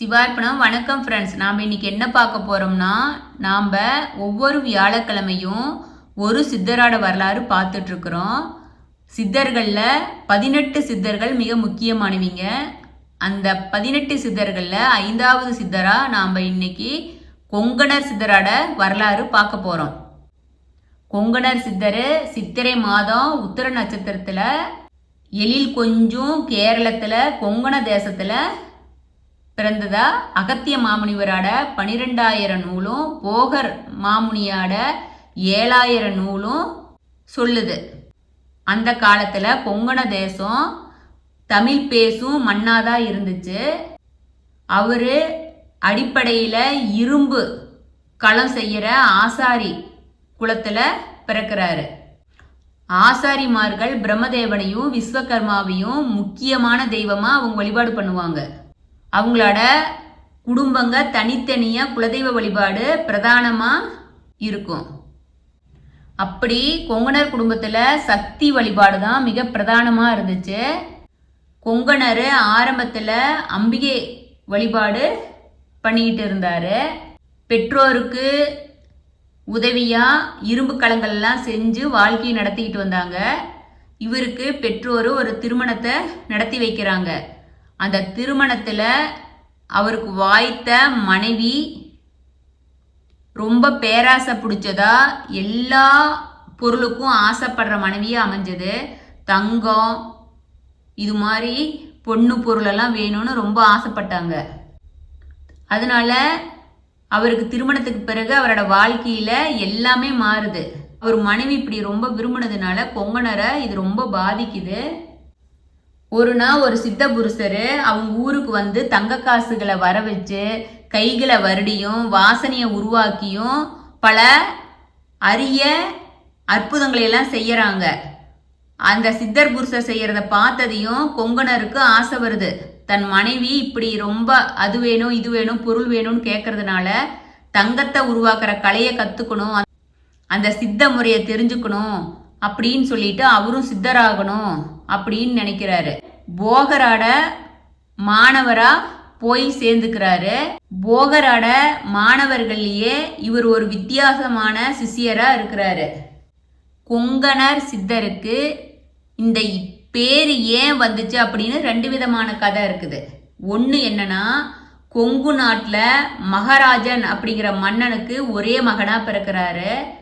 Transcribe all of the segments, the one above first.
சிவார்ப்பணம் வணக்கம் ஃப்ரெண்ட்ஸ் நாம் இன்றைக்கி என்ன பார்க்க போகிறோம்னா நாம் ஒவ்வொரு வியாழக்கிழமையும் ஒரு சித்தரோட வரலாறு பார்த்துட்ருக்குறோம் சித்தர்களில் பதினெட்டு சித்தர்கள் மிக முக்கியமானவங்க. அந்த பதினெட்டு சித்தர்களில் ஐந்தாவது சித்தராக நாம் இன்னைக்கு கொங்கணர் சித்தரோட வரலாறு பார்க்க போகிறோம் கொங்கணர் சித்தர் சித்திரை மாதம் உத்தர நட்சத்திரத்தில் எழில் கொஞ்சம் கேரளத்தில் கொங்கண தேசத்தில் பிறந்ததா? அகத்திய மாமுனிவராட பனிரெண்டாயிரம் நூலும் போகர் மாமுனியாட ஏழாயிரம் நூலும் சொல்லுது. அந்த காலத்தில் கொங்கண தேசம் தமிழ் பேசும் மண்ணாதான் இருந்துச்சு. அவர் அடிப்படையில் இரும்பு களம் செய்கிற ஆசாரி குலத்தில் பிறக்கிறாரு. ஆசாரிமார்கள் பிரம்மதேவனையும் விஸ்வகர்மாவையும் முக்கியமான தெய்வமாக அவங்க வழிபாடு பண்ணுவாங்க. அவங்களோட குடும்பங்க தனித்தனியாக குலதெய்வ வழிபாடு பிரதானமாக இருக்கும். அப்படி கொங்கணர் குடும்பத்தில் சக்தி வழிபாடு தான் மிக பிரதானமாக இருந்துச்சு. கொங்கணர் ஆரம்பத்தில் அம்பிகை வழிபாடு பண்ணிக்கிட்டு இருந்தார். பெற்றோருக்கு உதவியாக இரும்பு கலங்கள்லாம் செஞ்சு வாழ்க்கையை நடத்திக்கிட்டு வந்தாங்க. இவருக்கு பெற்றோர் ஒரு திருமணத்தை நடத்தி வைக்கிறாங்க. அந்த திருமணத்தில் அவருக்கு வாய்த்த மனைவி ரொம்ப பேராசை பிடிச்சதா எல்லா பொருளுக்கும் ஆசைப்படுற மனைவியாக அமைஞ்சது. தங்கம் இது மாதிரி பொண்ணு பொருளெல்லாம் வேணும்னு ரொம்ப ஆசைப்பட்டாங்க. அதனால அவருக்கு திருமணத்துக்கு பிறகு அவரோட வாழ்க்கையில் எல்லாமே மாறுது. அவர் மனைவி இப்படி ரொம்ப விரும்பினதுனால கொங்கனரை இது ரொம்ப பாதிக்குது. ஒரு நாள் ஒரு சித்த புருஷர் அவங்க ஊருக்கு வந்து தங்க காசுகளை வர வச்சு கைகளை வருடியும் வாசனையை உருவாக்கியும் பல அரிய அற்புதங்களை எல்லாம் செய்யறாங்க. அந்த சித்தர் புருஷர் செய்யறத பார்த்ததையும் கொங்கணருக்கு ஆசை வருது. தன் மனைவி இப்படி ரொம்ப அது வேணும் இது வேணும் பொருள் வேணும்னு கேட்கறதுனால தங்கத்தை உருவாக்குற கலையை கத்துக்கணும். அந்த சித்த முறையை தெரிஞ்சுக்கணும். அப்படின்னு சொல்லிட்டு அவரும் சித்தராகணும் அப்படின்னு நினைக்கிறாரு. போகராட மாணவரா போய் சேர்ந்துக்கிறாரு. போகராட மாணவர்கள்லயே இவர் ஒரு வித்தியாசமான சிஷியரா இருக்கிறாரு. கொங்கணர் சித்தருக்கு இந்த பேர் ஏன் வந்துச்சு அப்படின்னு ரெண்டு விதமான கதை இருக்குது. ஒன்று என்னன்னா கொங்கு நாட்டில் மகாராஜன் அப்படிங்கிற மன்னனுக்கு ஒரே மகனாக பிறக்கிறாரு.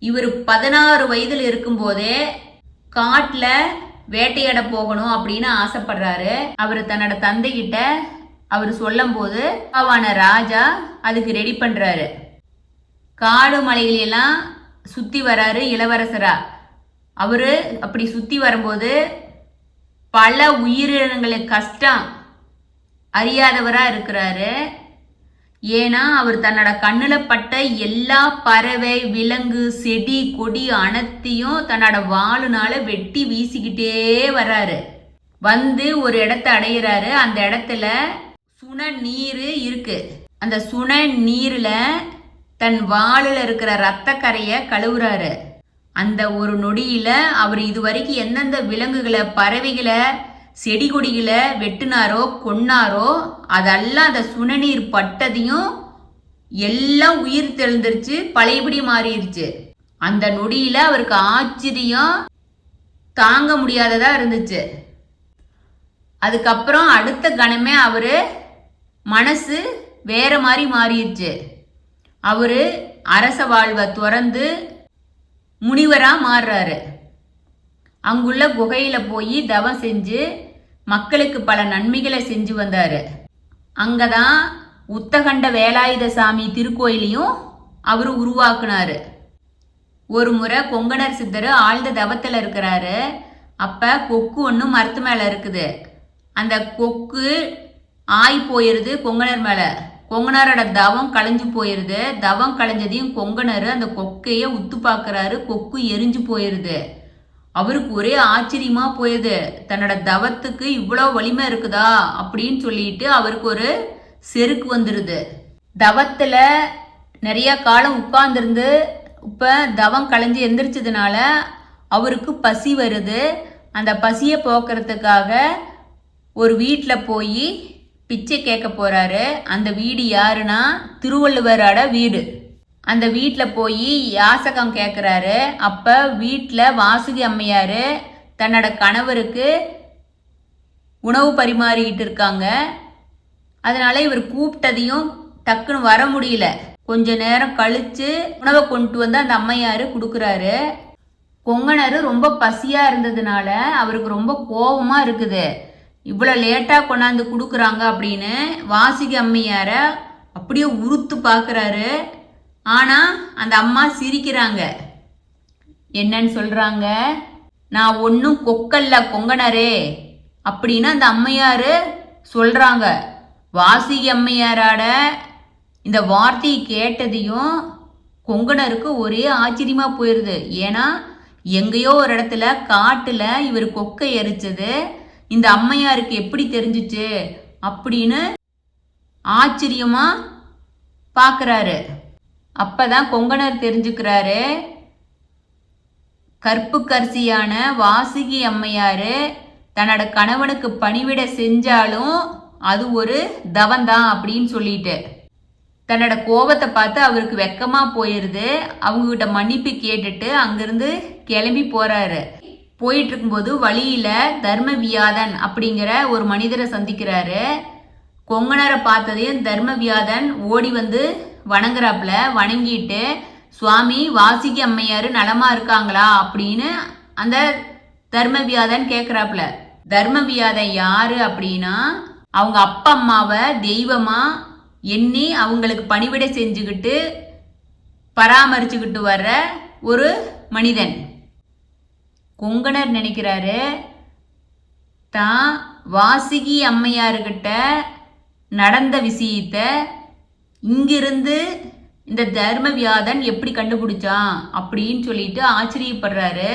இவர் பதினாறு வயதில் இருக்கும்போதே காட்டில் வேட்டையாட போகணும் அப்படின்னு ஆசைப்படுறாரு. அவர் தன்னோட தந்தைகிட்ட அவர் சொல்லும் போது அவான ராஜா அதுக்கு ரெடி பண்றாரு. காடு மலைகளெல்லாம் சுத்தி வராரு இளவரசரா. அவரு அப்படி சுத்தி வரும்போது பல உயிரினங்களுக்கு கஷ்டம் அறியாதவரா இருக்கிறாரு. ஏன்னா அவர் தன்னோட கண்ணில் பட்ட எல்லா பறவை விலங்கு செடி கொடி அனைத்தையும் தன்னோட வாளுனால வெட்டி வீசிக்கிட்டே வர்றாரு. வந்து ஒரு இடத்த அடையிறாரு. அந்த இடத்துல சுன நீர் இருக்கு. அந்த சுன நீரில் தன் வாளில் இருக்கிற ரத்த கரையை கழுவுறாரு. அந்த ஒரு நொடியில் அவர் இது வரைக்கும் எந்தெந்த விலங்குகளை பறவைகளை செடி கொடிகளை வெட்டினாரோ கொன்னாரோ அதெல்லாம் அந்த சுனநீர் பட்டதையும் எல்லாம் உயிர் தெளிந்துருச்சு பழையபடி மாறிடுச்சு அந்த நொடியில அவருக்கு ஆச்சரியம் தாங்க முடியாததா இருந்துச்சு. அதுக்கப்புறம் அடுத்த கணமே அவரு மனசு வேற மாதிரி மாறிடுச்சு அவரு அரச வாழ்வை துறந்து முனிவரா மாறுறாரு. அங்குள்ள குகையில போய் தவம் செஞ்சு மக்களுக்கு பல நன்மைகளை செஞ்சு வந்தார். அங்கே தான் உத்தகண்ட வேலாயுத சாமி திருக்கோயிலையும் அவரு உருவாக்குனாரு. ஒரு முறை கொங்கணர் சித்தர் ஆழ்ந்த தவத்தில் இருக்கிறாரு. அப்போ கொக்கு ஒன்று மரத்து மேலே இருக்குது. அந்த கொக்கு ஆய் போயிருது கொங்கணர் மேலே. கொங்கனரோட தவம் களைஞ்சு போயிருது. தவம் களைஞ்சதையும் கொங்கனர் அந்த கொக்கையை உத்து பார்க்குறாரு கொக்கு எரிஞ்சு போயிருது. அவருக்கு ஒரே ஆச்சரியமா போயது. தன்னோட தவத்துக்கு இவ்வளோ வலிமை இருக்குதா? அப்படின்னு சொல்லிட்டு அவருக்கு ஒரு செருக்கு வந்துடுது தவத்துல நிறைய காலம் உட்கார்ந்துருந்து இப்போ தவம் களைஞ்சு எந்திரிச்சதுனால அவருக்கு பசி வருது. அந்த பசியை போக்குறதுக்காக ஒரு வீட்டில் போய் பிச்சை கேட்க போகிறாரு அந்த வீடு யாருன்னா திருவள்ளுவரோட வீடு. அந்த வீட்டில் போய் யாசகம் கேட்குறாரு அப்போ வீட்டில் வாசுகி அம்மையார் தன்னோட கணவருக்கு உணவு பரிமாறிக்கிட்டு இருக்காங்க. அதனால் இவர் கூப்பிட்டதையும் டக்குன்னு வர முடியல. கொஞ்ச நேரம் கழித்து உணவை கொண்டு வந்து அந்த அம்மையார் கொடுக்குறாரு. கொங்கணர் ரொம்ப பசியாக இருந்ததுனால அவருக்கு ரொம்ப கோபமாக இருக்குது. இவ்வளோ லேட்டாக கொண்டாந்து கொடுக்குறாங்க அப்படின்னு வாசுகி அம்மையாரை அப்படியே உறுத்து பார்க்குறாரு ஆனால் அந்த அம்மா சிரிக்கிறாங்க. என்னன்னு சொல்கிறாங்க நான் ஒன்றும் கொக்கல்ல கொங்கணரே அப்படின்னு அந்த அம்மையார் சொல்கிறாங்க வாசிகி அம்மையாரோட இந்த வார்த்தையை கேட்டதையும் கொங்கணருக்கு ஒரே ஆச்சரியமாக போயிடுது ஏன்னா எங்கேயோ ஒரு இடத்துல காட்டில் இவர் கொக்கை எரிச்சது இந்த அம்மையாருக்கு எப்படி தெரிஞ்சிச்சு அப்படின்னு ஆச்சரியமா பார்க்குறாரு அப்பதான் கொங்கணர் தெரிஞ்சுக்கிறாரு. கற்புக்கரசியான வாசுகி அம்மையாரு தன்னோட கணவனுக்கு பணிவிட செஞ்சாலும் அது ஒரு தவந்தான் அப்படின்னு சொல்லிட்டு. தன்னோட கோபத்தை பார்த்து அவருக்கு வெக்கமா போயிருது. அவங்க கிட்ட மன்னிப்பு கேட்டுட்டு அங்கிருந்து கிளம்பி போறாரு. போயிட்டு இருக்கும்போது வழியில தர்மவியாதன் அப்படிங்கிற ஒரு மனிதரை சந்திக்கிறாரு. கொங்கணரை பார்த்ததையும் தர்மவியாதன் ஓடி வந்து வணங்குறாப்புல வணங்கிட்டு சுவாமி வாசிக்கு அம்மையார் நலமா இருக்காங்களா? அப்படின்னு அந்த தர்மவியாதன் கேட்குறாப்புல தர்மவியாதன் யாரு அப்படின்னா அவங்க அப்பா அம்மாவை தெய்வமா எண்ணி அவங்களுக்கு பணிவிடை செஞ்சுக்கிட்டு பராமரிச்சுக்கிட்டு வர்ற ஒரு மனிதன். கொங்கணர் நினைக்கிறாரு தான் வாசுகி அம்மையாருக்கிட்ட நடந்த விஷயத்த இங்கிருந்து இந்த தர்ம வியாதன் எப்படி கண்டுபிடிச்சான் அப்படின்னு சொல்லிட்டு ஆச்சரியப்படுறாரு.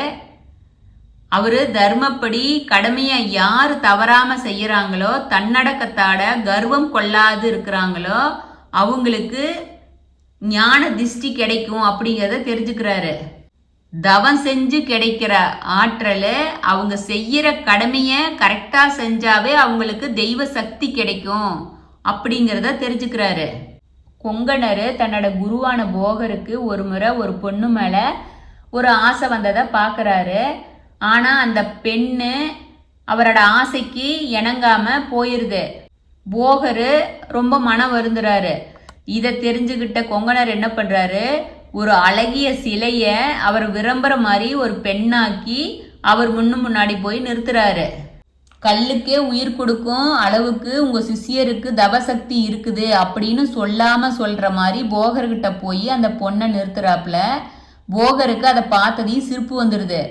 அவரு தர்மப்படி கடமையை யார் தவறாம செய்யறாங்களோ தன்னடக்கத்தாட கர்வம் கொள்ளாது இருக்கிறாங்களோ அவங்களுக்கு ஞான திஷ்டி கிடைக்கும் அப்படிங்கிறத தெரிஞ்சுக்கிறாரு. தவம் செஞ்சு கிடைக்கிற ஆற்றல் அவங்க செய்யற கடமையை கரெக்டா செஞ்சாவே அவங்களுக்கு தெய்வ சக்தி கிடைக்கும் அப்படிங்கிறத தெரிஞ்சுக்கிறாரு. கொங்கணர் தன்னோட குருவான போகருக்கு ஒரு முறை ஒரு பொண்ணு மேலே ஒரு ஆசை வந்ததை பார்க்குறாரு. ஆனால் அந்த பெண்ணு அவரோட ஆசைக்கு இணங்காம போயிருது. போகரு ரொம்ப மனம் வருந்துறாரு. இதை தெரிஞ்சுக்கிட்ட கொங்கணர் என்ன பண்ணுறாரு ஒரு அழகிய சிலையை அவர் விரும்புகிற மாதிரி ஒரு பெண்ணாக்கி அவர் முன்னு முன்னாடி போய் நிறுத்துறாரு. கல்லுக்கே உயிர் கொடுக்கும் அளவுக்கு உங்க சிஷியருக்கு தவசக்தி இருக்குது அப்படின்னு சொல்லாம சொல்ற மாதிரி போகர்கிட்ட போய் அந்த பொண்ணை நிறுத்துறாப்புல போகருக்கு அதை பார்த்ததையும் சிரிப்பு வந்துடுது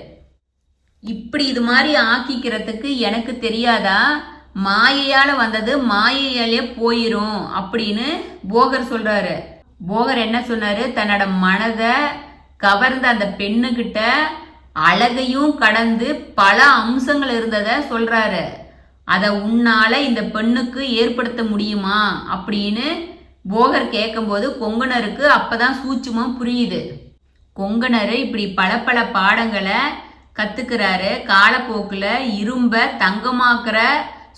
இப்படி இது மாதிரி ஆக்கிக்கிறதுக்கு எனக்கு தெரியாதா? மாயையால வந்தது மாயையாலே போயிரும் அப்படின்னு போகர் சொல்றாரு. போகர் என்ன சொன்னாரு? தன்னோட மனதை கவர்ந்த அந்த பெண்ணுகிட்ட அழகையும் கடந்து பல அம்சங்கள் இருந்ததை சொல்றாரு. அதை உன்னால இந்த பெண்ணுக்கு ஏற்படுத்த முடியுமா? அப்படின்னு போகர் கேட்கும்போது கொங்கணருக்கு அப்பதான் சூட்சுமம் புரியுது. கொங்கணர் இப்படி பல பல பாடங்களை கத்துக்கிறாரு. காலப்போக்கில் இரும்ப தங்கமாக்குற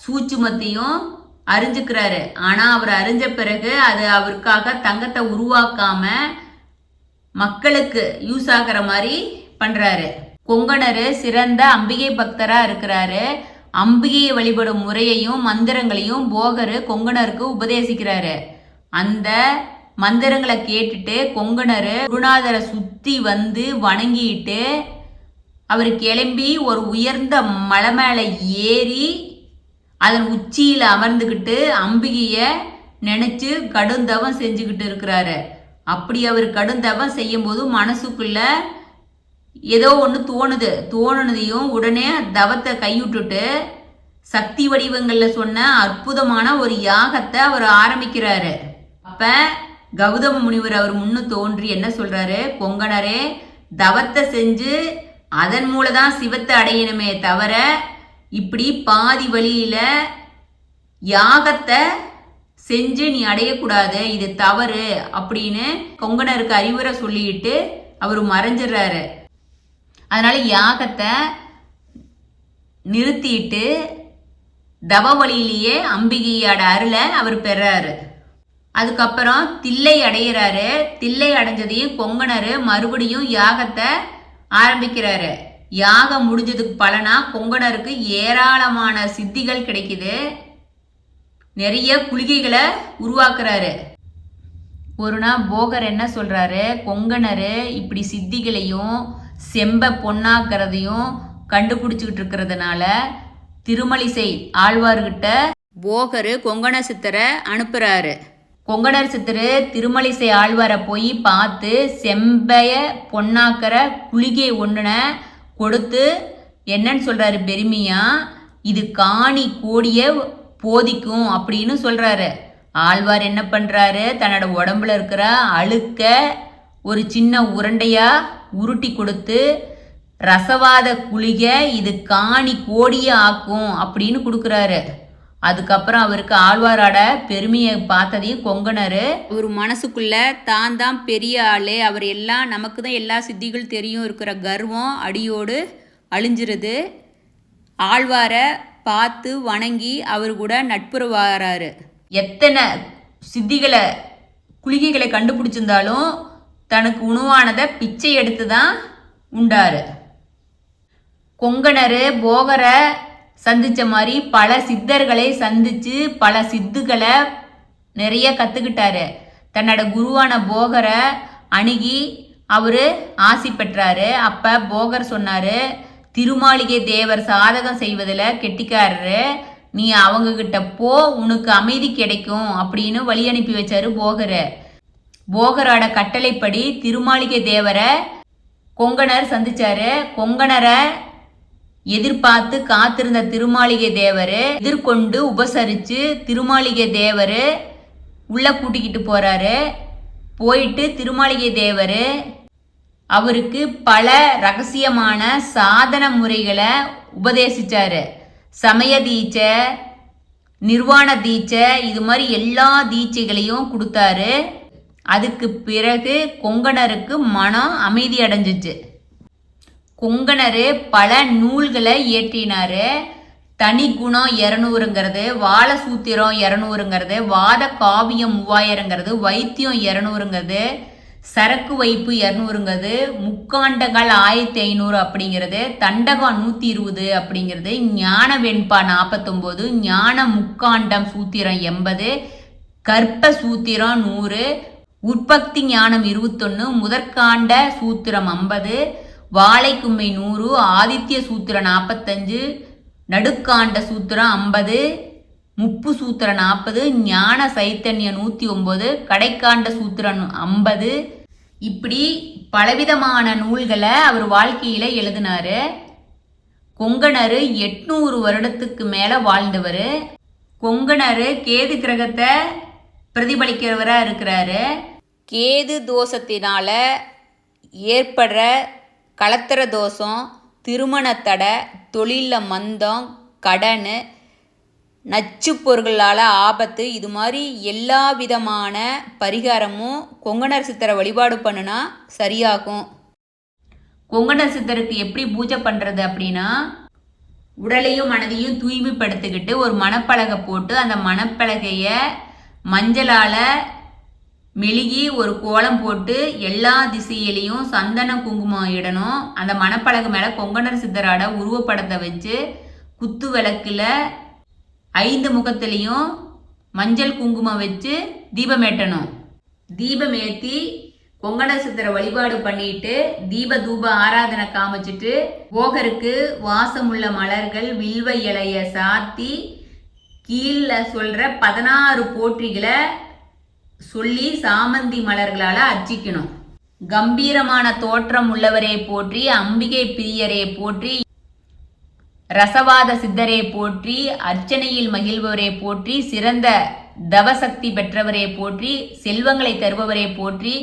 சூட்சுமத்தையும் அறிஞ்சுக்கிறாரு. ஆனா அவர் அறிஞ்ச பிறகு அது அவருக்காக தங்கத்தை உருவாக்காம மக்களுக்கு யூஸ் ஆகிற மாதிரி பண்றாரு. கொங்கணர் சிறந்த அம்பிகை பக்தரா இருக்கிறாரு. அம்பிகையை வழிபடும் முறையையும் மந்திரங்களையும் போகர் கொங்கணருக்கு உபதேசிக்கிறாரு. அந்த மந்திரங்களை கேட்டுட்டு கொங்கணர் குருநாதரை சுத்தி வந்து வணங்கிட்டு அவர் கிளம்பி ஒரு உயர்ந்த மலை மேலே ஏறி அதன் உச்சியில் அமர்ந்துக்கிட்டு அம்பிகையை நினச்சி கடுந்தவம் செஞ்சுக்கிட்டு இருக்கிறாரு. அப்படி அவர் கடுந்தவம் செய்யும்போது மனசுக்குள்ள ஏதோ ஒன்று தோணுது. தோணுனதையும் உடனே தவத்தை கைவிட்டுட்டு சக்தி வடிவங்களில் சொன்ன அற்புதமான ஒரு யாகத்தை அவர் ஆரம்பிக்கிறாரு. அப்போ கௌதம முனிவர் அவர் முன்னு தோன்றி என்ன சொல்கிறாரு கொங்கணரே தவத்தை செஞ்சு அதன் மூலதான் சிவத்தை அடையணுமே தவிர இப்படி பாதி வழியில் யாகத்தை செஞ்சு நீ அடையக்கூடாது. இது தவறு அப்படின்னு கொங்கணருக்கு அறிவுரை சொல்லிட்டு அவர் மறைஞ்சிடுறாரு. அதனால் யாகத்தை நிறுத்திட்டு தவ வழியிலேயே அம்பிகையோட அருளை அவர் பெறாரு. அதுக்கப்புறம் தில்லை அடையிறாரு. தில்லை அடைஞ்சதையும் கொங்கணர் மறுபடியும் யாகத்தை ஆரம்பிக்கிறாரு. யாகம் முடிஞ்சதுக்கு பலனா கொங்கணருக்கு ஏராளமான சித்திகள் கிடைக்குது. நிறைய குளிகைகளை உருவாக்குறாரு. ஒரு நாள் போகர் என்ன சொல்றாரு? கொங்கணர் இப்படி சித்திகளையும் செம்ப பொன்னாக்குறதையும் கண்டுபிடிச்சிக்கிட்டு இருக்கிறதுனால திருமலிசை ஆழ்வார்கிட்ட போகர் கொங்கண சித்தரை அனுப்புறாரு. கொங்கணர் சித்தர் திருமலிசை ஆழ்வாரை போய் பார்த்து செம்பைய பொன்னாக்கிற குளிகை ஒன்றுன கொடுத்து என்னன்னு சொல்றாரு பெருமையா? இது காணி கோடிய போதிக்கும் அப்படின்னு சொல்றாரு. ஆழ்வார் என்ன பண்றாரு? தன்னோட உடம்புல இருக்கிற அழுக்க ஒரு சின்ன உருண்டையா உருட்டி கொடுத்து ரசவாத குளிகை இது காணி கோடிய ஆக்கும் அப்படின்னு கொடுக்குறாரு. அதுக்கப்புறம் அவருக்கு ஆழ்வாரோட பெருமையை பார்த்ததையும் கொங்கணர். ஒரு மனசுக்குள்ள தான் தான் பெரிய ஆளு அவர் எல்லாம் நமக்கு தான் எல்லா சித்திகள் தெரியும் இருக்கிற கர்வம் அடியோடு அழிஞ்சிருது. ஆழ்வாரை பார்த்து வணங்கி அவர் கூட நட்புறவாராரு. எத்தனை சித்திகளை குளிகைகளை கண்டுபிடிச்சிருந்தாலும் தனக்கு உணவானதை பிச்சை எடுத்து தான் உண்டாரு. கொங்கணர் போகரை சந்திச்ச மாதிரி பல சித்தர்களை சந்திச்சு பல சித்துக்களை நிறைய கற்றுக்கிட்டாரு தன்னோட குருவான போகரை அணுகி அவர் ஆசி பெற்றாரு. அப்போ போகர் சொன்னார் திருமாளிகை தேவர் சாதகம் செய்வதில் கெட்டிக்காரரு. நீ அவங்க கிட்ட போ உனக்கு அமைதி கிடைக்கும் அப்படின்னு வழி அனுப்பி வச்சாரு போகரை. போகரோட கட்டளைப்படி திருமாளிகை தேவரை கொங்கணர் சந்திச்சாரு. கொங்கணரை எதிர்பார்த்து காத்திருந்த திருமாளிகை தேவர் எதிர்கொண்டு உபசரித்து திருமாளிகை தேவர் உள்ள கூட்டிக்கிட்டு போகிறாரு போயிட்டு திருமாளிகை தேவர் அவருக்கு பல ரகசியமான சாதன முறைகளை உபதேசித்தார் சமய தீட்சை நிர்வாண தீட்சை இது மாதிரி எல்லா தீட்சைகளையும் கொடுத்தாரு. அதுக்கு பிறகு கொங்கணருக்கு மனம் அமைதி அடைஞ்சிச்சு. கொங்கணர் பல நூல்களை இயற்றினார். தனி குணம் இரநூறுங்கிறது வாழ சூத்திரம் இரநூறுங்கிறது வாத காவியம் மூவாயிரங்கிறது வைத்தியம் இரநூறுங்கிறது சரக்கு வைப்பு இரநூறுங்கிறது முக்காண்டங்கள் ஆயிரத்தி ஐநூறு அப்படிங்கிறது தண்டகம் நூற்றி இருபது அப்படிங்கிறது ஞான வெண்பா நாற்பத்தொம்போது ஞான முக்காண்டம் சூத்திரம் எண்பது கற்ப சூத்திரம் நூறு உற்பத்தி ஞானம் இருபத்தொன்று முதற்காண்ட சூத்திரம் ஐம்பது வாழைக்கும்மை நூறு ஆதித்ய சூத்திரம் நாற்பத்தஞ்சு நடுக்காண்ட சூத்திரம் ஐம்பது முப்பு சூத்திரம் நாற்பது ஞான சைத்தன்யம் நூற்றி ஒம்பது கடைக்காண்ட சூத்திரம் ஐம்பது. இப்படி பலவிதமான நூல்களை அவர் வாழ்க்கையில் எழுதினாரு. கொங்கணர் எட்நூறு வருடத்துக்கு மேலே வாழ்ந்தவர். கொங்கணர் கேது கிரகத்தை பிரதிபலிக்கிறவராக இருக்கிறாரு. கேது தோஷத்தினால ஏற்படுற கலத்திர தோஷம் திருமண தடை தொழிலில் மந்தம் கடன் நச்சு பொருள்களால் ஆபத்து இது மாதிரி எல்லா விதமான பரிகாரமும் கொங்கணர் சித்தரை வழிபாடு பண்ணுனா சரியாகும். கொங்கணர் சித்தருக்கு எப்படி பூஜை பண்ணுறது அப்படின்னா உடலையும் மனதையும் தூய்மைப்படுத்திக்கிட்டு ஒரு மணப்பலகை போட்டு அந்த மணப்பலகையை மஞ்சளால் மெழுகி ஒரு கோலம் போட்டு எல்லா திசையிலையும் சந்தன குங்குமம் இடணும். அந்த மணப்பழகு மேலே கொங்கணர் சித்தராட உருவப்படத்தை வச்சு குத்து விளக்கில் ஐந்து முகத்துலேயும் மஞ்சள் குங்குமம் வச்சு தீபம் ஏற்றணும் தீபம் ஏற்றி கொங்கண சித்தரை வழிபாடு பண்ணிட்டு தீப தூப ஆராதனை காமிச்சிட்டு போகருக்கு வாசமுள்ள மலர்கள் வில்வ இலைய சாத்தி கீழே சொல்கிற பதினாறு போற்றிகளை சொல்லி சாமந்தி மலர்களால் அர்ச்சிக்கணும். கம்பீரமான தோற்றம் உள்ளவரே போற்றி அம்பிகை பிரியரே போற்றி ரசவாத சித்தரே போற்றி அர்ச்சனையில் மகிழ்பவரே போற்றி சிறந்த தவசக்தி பெற்றவரே போற்றி செல்வங்களை தருபவரே போற்றி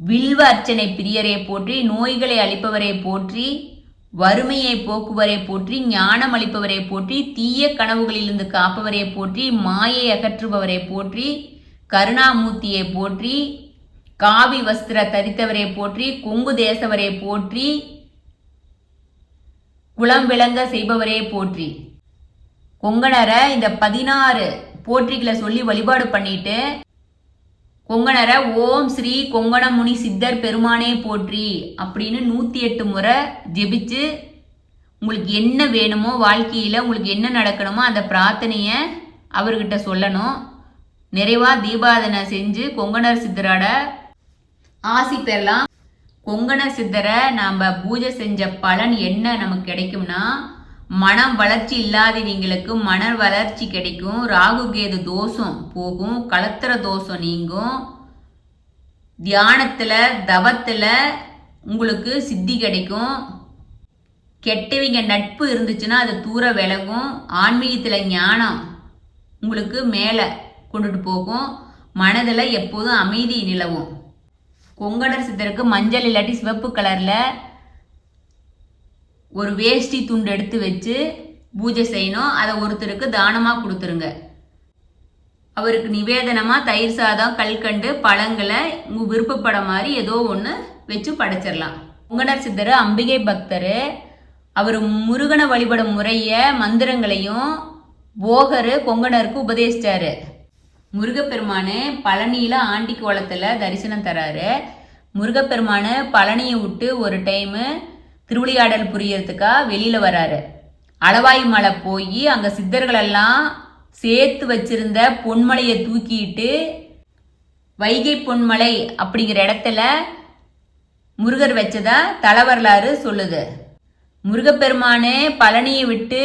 வில்வ அர்ச்சனை பிரியரே போற்றி நோய்களை அளிப்பவரே போற்றி வறுமையை போக்குவரை போற்றி ஞானம் அளிப்பவரை போற்றி தீய கனவுகளிலிருந்து காப்பவரை போற்றி மாயை அகற்றுபவரை போற்றி கருணாமூர்த்தியை போற்றி காவி வஸ்திர தரித்தவரை போற்றி கொங்கு தேசவரை போற்றி குளம் விளங்க செய்பவரே போற்றி. கொங்கணரை இந்த பதினாறு போற்றிகளை சொல்லி வழிபாடு பண்ணிட்டு கொங்கணரை ஓம் ஸ்ரீ கொங்கணமுனி சித்தர் பெருமானே போற்றி அப்படின்னு நூற்றி எட்டு முறை ஜெபிச்சு உங்களுக்கு என்ன வேணுமோ வாழ்க்கையில் உங்களுக்கு என்ன நடக்கணுமோ அந்த பிரார்த்தனையை அவர்கிட்ட சொல்லணும். நிறைவாக தீபாதனை செஞ்சு கொங்கணர் சித்தரோட ஆசி பெறலாம். கொங்கணர் சித்தரை நாம் பூஜை செஞ்ச பலன் என்ன நமக்கு கிடைக்கும்னா மனம் வளர்ச்சி இல்லாதவங்களுக்கு மன வளர்ச்சி கிடைக்கும். ராகு கேது தோஷம் போகும். கலத்திர தோஷம் நீங்கும். தியானத்தில் தவத்தில் உங்களுக்கு சித்தி கிடைக்கும். கெட்டவங்க நட்பு இருந்துச்சுன்னா அது தூர விலகும். ஆன்மீகத்தில் ஞானம் உங்களுக்கு மேலே கொண்டுட்டு போகும். மனதில் எப்போதும் அமைதி நிலவும். கொங்கடர் சித்தருக்கு மஞ்சள் இல்லாட்டி சிவப்பு கலரில் ஒரு வேஷ்டி துண்டு எடுத்து வச்சு பூஜை செய்யணும். அதை ஒருத்தருக்கு தானமாக கொடுத்துருங்க. அவருக்கு நிவேதனமாக தயிர் சாதம் கல்கண்டு பழங்களை உங்கள் விருப்பப்பட மாதிரி ஏதோ ஒன்று வச்சு படைச்சிடலாம். உங்கனர் சித்தர் அம்பிகை பக்தர் அவர் முருகனை வழிபடும் முறைய மந்திரங்களையும் போகர் கொங்கனருக்கு உபதேசிச்சாரு. முருகப்பெருமானு பழனியில் ஆண்டி கோலத்தில் தரிசனம் தராரு. முருகப்பெருமானு பழனியை விட்டு ஒரு டைமு திருவிளையாடல் புரியறதுக்காக வெளியில் வராரு. அளவாய் மலை போய் அங்கே சித்தர்களெல்லாம் சேர்த்து வச்சிருந்த பொன்மலையை தூக்கிட்டு வைகை பொன்மலை அப்படிங்கிற இடத்துல முருகர் வச்சதா தலவரலாறு சொல்லுது. முருகப்பெருமானே பழனியை விட்டு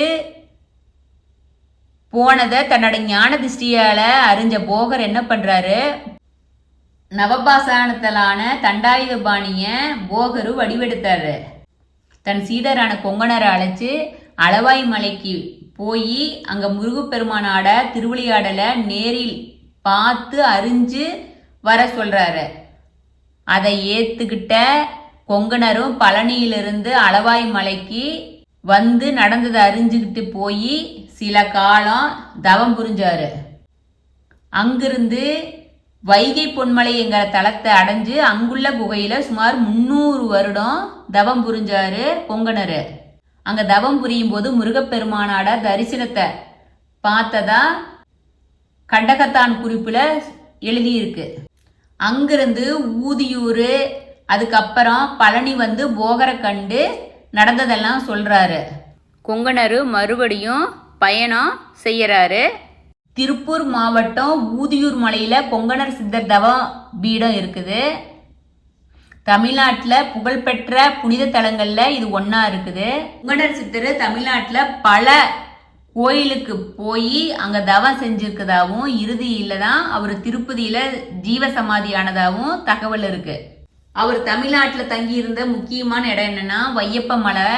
போனதை தன்னோட ஞான திருஷ்டியால் அறிஞ்ச போகர் என்ன பண்ணுறாரு நவபாசானத்தலான தண்டாயுத பாணியை போகரு வடிவெடுத்தாரு. தன் சீடரான கொங்கணரை அழைச்சி அளவாய் மலைக்கு போய் அங்கே முருகப்பெருமானாட திருவிளையாடலை நேரில் பார்த்து அறிஞ்சு வர சொல்கிறாரு அதை ஏற்றுக்கிட்ட கொங்கணரும் பழனியிலிருந்து அளவாய் மலைக்கு வந்து நடந்ததை அறிஞ்சுக்கிட்டு போய் சில காலம் தவம் புரிஞ்சாரு. அங்கிருந்து வைகை பொன்மலைங்கிற தலத்தை அடைஞ்சு அங்குள்ள குகையில சுமார் முந்நூறு வருடம் தவம் புரிஞ்சாரு பொங்கனரு அங்க தவம் புரியும் போது முருகப்பெருமானாட தரிசனத்தை பார்த்ததா கண்டகத்தான் குறிப்புல எழுதியிருக்கு. அங்கிருந்து ஊதியூர் அதுக்கப்புறம் பழனி வந்து போகரை கண்டு நடந்ததெல்லாம் சொல்றாரு. கொங்கணரு மறுபடியும் பயணம் செய்யறாரு. திருப்பூர் மாவட்டம் ஊதியூர் மலையில் கொங்கணர் சித்தர் தவ பீடம் இருக்குது. தமிழ்நாட்டில் புகழ்பெற்ற புனித தலங்களில் இது ஒன்றா இருக்குது. கொங்கணர் சித்தர் தமிழ்நாட்டில் பல கோயிலுக்கு போய் அங்கே தவம் செஞ்சுருக்கதாகவும் இறுதியில் தான் அவர் திருப்பதியில் ஜீவ ஆனதாகவும் தகவல் இருக்குது அவர் தமிழ்நாட்டில் தங்கியிருந்த முக்கியமான இடம் என்னன்னா வையப்ப மலை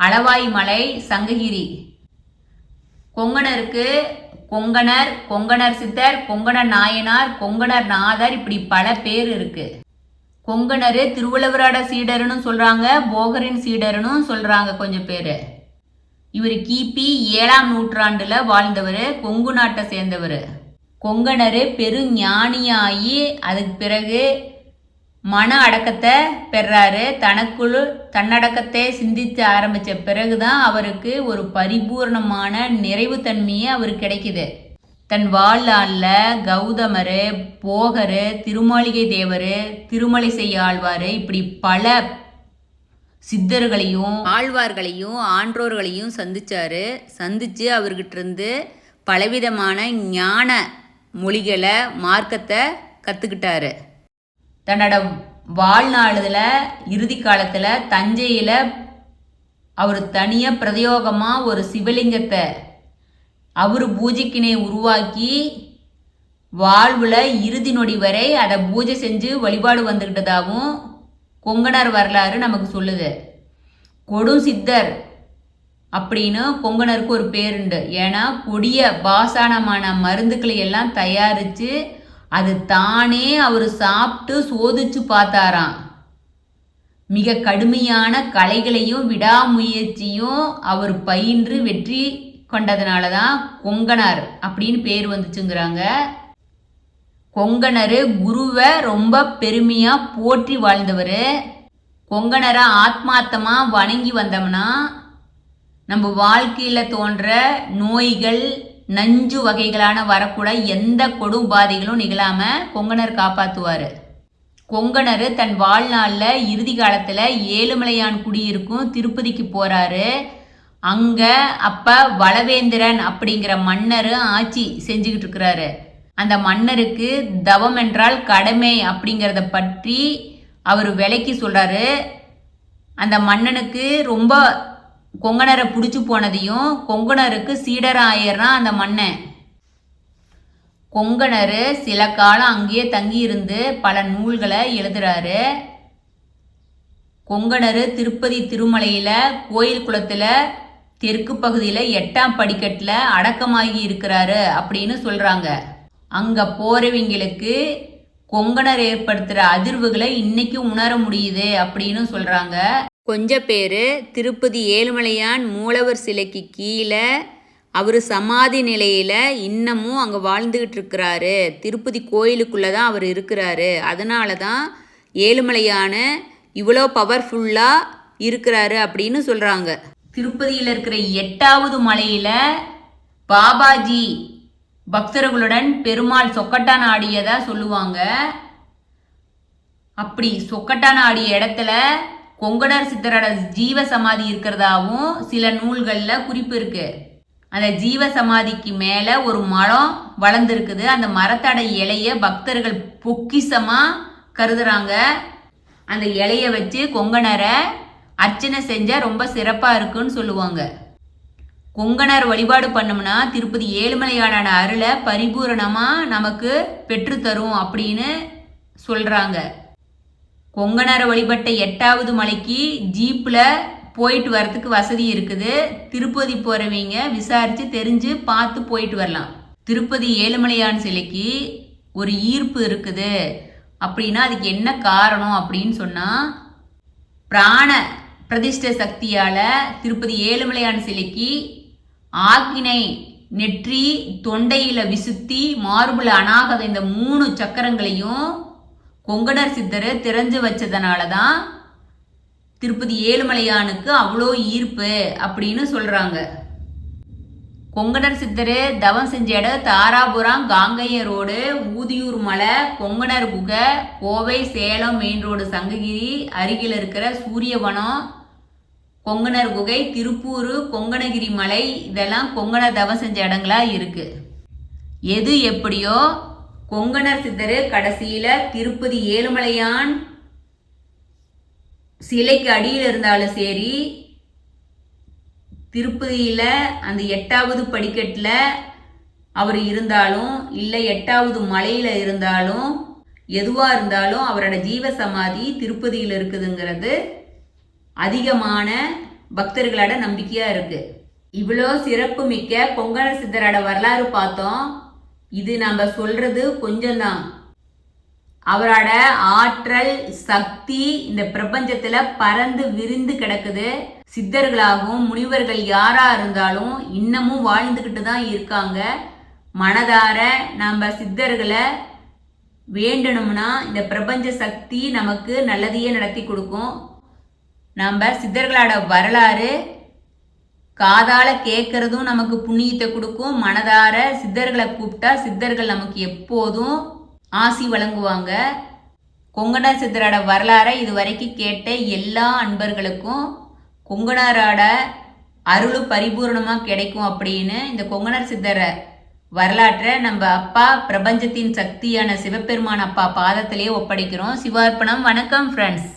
அளவாய் மலை சங்ககிரி. கொங்கணருக்கு கொங்கணர் கொங்கணர் சித்தர் கொங்கணர் நாயனார் கொங்கணர் நாதர் இப்படி பல பேர் இருக்கு. கொங்கணரு திருவள்ளுவரோட சீடர்னு சொல்றாங்க போகரின் சீடர்னு சொல்றாங்க கொஞ்சம் பேர். இவர் கிபி ஏழாம் நூற்றாண்டுல வாழ்ந்தவர் கொங்கு நாட்டை சேர்ந்தவர். கொங்கணரு பெருஞானியாகி அதுக்கு பிறகு மன அடக்கத்தை பெறாரு. தனக்குள் தன்னடக்கத்தை சிந்தித்து ஆரம்பித்த பிறகுதான் அவருக்கு ஒரு பரிபூர்ணமான நிறைவுத்தன்மையே அவருக்கு கிடைக்குது. தன் வாழ்நாளில் கௌதமர் போகர் திருமாளிகை தேவர் திருமலை செய்ய ஆழ்வார் இப்படி பல சித்தர்களையும் ஆழ்வார்களையும் ஆன்றோர்களையும் சந்திச்சாரு. சந்திச்சு அவர்கிட்ட இருந்து பலவிதமான ஞான மொழிகளை மார்க்கத்தை கற்றுக்கிட்டாரு தன்னோட வாழ்நாளில் இறுதி காலத்தில் தஞ்சையில் அவர் தனியாக பிரதயோகமாக ஒரு சிவலிங்கத்தை அவர் பூஜைக்கினை உருவாக்கி வாழ்வில் இறுதி நொடி வரை அதை பூஜை செஞ்சு வழிபாடு வந்துக்கிட்டதாகவும் கொங்கணர் வரலாறு நமக்கு சொல்லுது. கொடும் சித்தர் அப்படின்னு கொங்கணருக்கு ஒரு பேருண்டு. ஏன்னா கொடிய பாசானமான மருந்துக்களை எல்லாம் தயாரித்து அது தானே அவர் சாப்பிட்டு சோதிச்சு பார்த்தாராம். மிக கடுமையான கலைகளையும் விடாமுயற்சியும் அவர் பயின்று வெற்றி கொண்டதுனால தான் கொங்கணர் அப்படின்னு பேர் வந்துச்சுங்கிறாங்க. கொங்கணர் குருவை ரொம்ப பெருமையாக போற்றி வாழ்ந்தவர். கொங்கணரை ஆத்மார்த்தமாக வணங்கி வந்தோம்னா நம்ம வாழ்க்கையில் தோன்ற நோய்கள் நஞ்சு வகைகளான வரக்கூட எந்த கொடும் உபாதைகளும் நிகழாம கொங்கணர் காப்பாற்றுவார் கொங்கணர் தன் வாழ்நாளில் இறுதி காலத்தில் ஏழுமலையான் குடியிருக்கும் திருப்பதிக்கு போகிறாரு அங்கே அப்போ வளவேந்திரன் அப்படிங்கிற மன்னர் ஆட்சி செஞ்சுக்கிட்டு இருக்கிறாரு அந்த மன்னருக்கு தவம் என்றால் கடமை அப்படிங்கிறத பற்றி அவர் விலைக்கு சொல்கிறாரு அந்த மன்னனுக்கு ரொம்ப கொங்கணரை பிடிச்சி போனதையும் கொங்கணருக்கு சீடராக ஆயிடுறான் அந்த மன்னன் கொங்கணர் சில காலம் அங்கேயே தங்கி இருந்து பல நூல்களை எழுதுறாரு. கொங்கணர் திருப்பதி திருமலையில் கோயில் குளத்தில் தெற்கு பகுதியில் எட்டாம் படிக்கட்டில் அடக்கமாகி இருக்கிறாரு அப்படின்னு சொல்கிறாங்க அங்கே போகிறவங்களுக்கு கொங்கணர் ஏற்படுத்துகிற அதிர்வுகளை இன்னைக்கு உணர முடியுது அப்படின்னு சொல்கிறாங்க கொஞ்ச பேர் திருப்பதி ஏழுமலையான் மூலவர் சிலைக்கு கீழே அவர் சமாதி நிலையில் இன்னமும் அங்கே வாழ்ந்துக்கிட்டு இருக்கிறாரு. திருப்பதி கோயிலுக்குள்ளே தான் அவர் இருக்கிறாரு. அதனால தான் ஏழுமலையான இவ்வளோ பவர்ஃபுல்லாக இருக்கிறாரு அப்படின்னு சொல்கிறாங்க திருப்பதியில் இருக்கிற எட்டாவது மலையில் பாபாஜி பக்தர்களுடன் பெருமாள் சொக்கட்டான் ஆடியதாக சொல்லுவாங்க. அப்படி சொக்கட்டான் ஆடிய இடத்துல கொங்கணர் சித்தரோட ஜீவ சமாதி இருக்கிறதாவும் சில நூல்களில் குறிப்பு இருக்கு. அந்த ஜீவ சமாதிக்கு மேலே ஒரு மரம் வளர்ந்துருக்குது. அந்த மரத்தோட இலைய பக்தர்கள் பொக்கிசமாக கருதுறாங்க. அந்த இலைய வச்சு கொங்கணரை அர்ச்சனை செஞ்சால் ரொம்ப சிறப்பாக இருக்குன்னு சொல்லுவாங்க. கொங்கணர் வழிபாடு பண்ணோம்னா திருப்பதி ஏழுமலையான அருளை பரிபூரணமாக நமக்கு பெற்றுத்தரும் அப்படின்னு சொல்கிறாங்க கொங்கணரை வழிபட்ட எட்டாவது மலைக்கு ஜீப்பில் போயிட்டு வரத்துக்கு வசதி இருக்குது. திருப்பதி போகிறவங்க விசாரித்து தெரிஞ்சு பார்த்து போயிட்டு வரலாம். திருப்பதி ஏழுமலையான் சிலைக்கு ஒரு ஈர்ப்பு இருக்குது. அப்படின்னா அதுக்கு என்ன காரணம் அப்படின்னு சொன்னால் பிராண பிரதிஷ்ட சக்தியால் திருப்பதி ஏழுமலையான் சிலைக்கு ஆக்கினை நெற்றி தொண்டையில் விசுத்தி மார்புல அனாகத இந்த மூணு சக்கரங்களையும் கொங்கணர் சித்தர் திறந்து வச்சதுனால தான் திருப்பதி ஏழுமலையானுக்கு அவ்வளோ ஈர்ப்பு அப்படின்னு சொல்கிறாங்க கொங்கணர் சித்தர் தவம் செஞ்ச இடம் தாராபுரம் காங்கைய ரோடு ஊதியூர் மலை கொங்கணர் குகை கோவை சேலம் மெயின் ரோடு சங்ககிரி அருகில் இருக்கிற சூரியவனம் கொங்கணர் குகை திருப்பூர் கொங்கணகிரி மலை இதெல்லாம் கொங்கணர் தவம் செஞ்ச இடங்களா இருக்குது எது எப்படியோ கொங்கணர் சித்தர் கடைசியில் திருப்பதி ஏழுமலையான் சிலைக்கு அடியில் இருந்தாலும் சரி திருப்பதியில் அந்த எட்டாவது படிக்கட்டில் அவர் இருந்தாலும் இல்லை எட்டாவது மலையில் இருந்தாலும் எதுவாக இருந்தாலும் அவரோட ஜீவ சமாதி திருப்பதியில் இருக்குதுங்கிறது அதிகமான பக்தர்களோட நம்பிக்கையாக இருக்குது இவ்வளோ சிறப்பு மிக்க கொங்கண சித்தரோட வரலாறு பார்த்தோம். இது நம்ம சொல்றது கொஞ்சம்தான். அவரோட ஆற்றல் சக்தி இந்த பிரபஞ்சத்துல பறந்து விரிந்து கிடக்குது. சித்தர்களாகவும் முனிவர்கள் யாரா இருந்தாலும் இன்னமும் வாழ்ந்துக்கிட்டு தான் இருக்காங்க. மனதார நம்ம சித்தர்களை வேண்டணும்னா இந்த பிரபஞ்ச சக்தி நமக்கு நல்லதையே நடத்தி கொடுக்கும். நம்ம சித்தர்களோட வரலாறு காதால கேட்கறதும் நமக்கு புண்ணியத்தை கொடுக்கும். மனதார சித்தர்களை கூப்பிட்டா சித்தர்கள் நமக்கு எப்போதும் ஆசி வழங்குவாங்க. கொங்கண சித்தரோட வரலாறை இது வரைக்கும் கேட்ட எல்லா அன்பர்களுக்கும் கொங்கணரோட அருள் பரிபூர்ணமாக கிடைக்கும் அப்படின்னு இந்த கொங்கணர் சித்தரை வரலாற்றை நம்ம அப்பா பிரபஞ்சத்தின் சக்தியான சிவபெருமான் அப்பா பாதத்திலேயே ஒப்படைக்கிறோம். சிவார்ப்பணம். வணக்கம் ஃப்ரெண்ட்ஸ்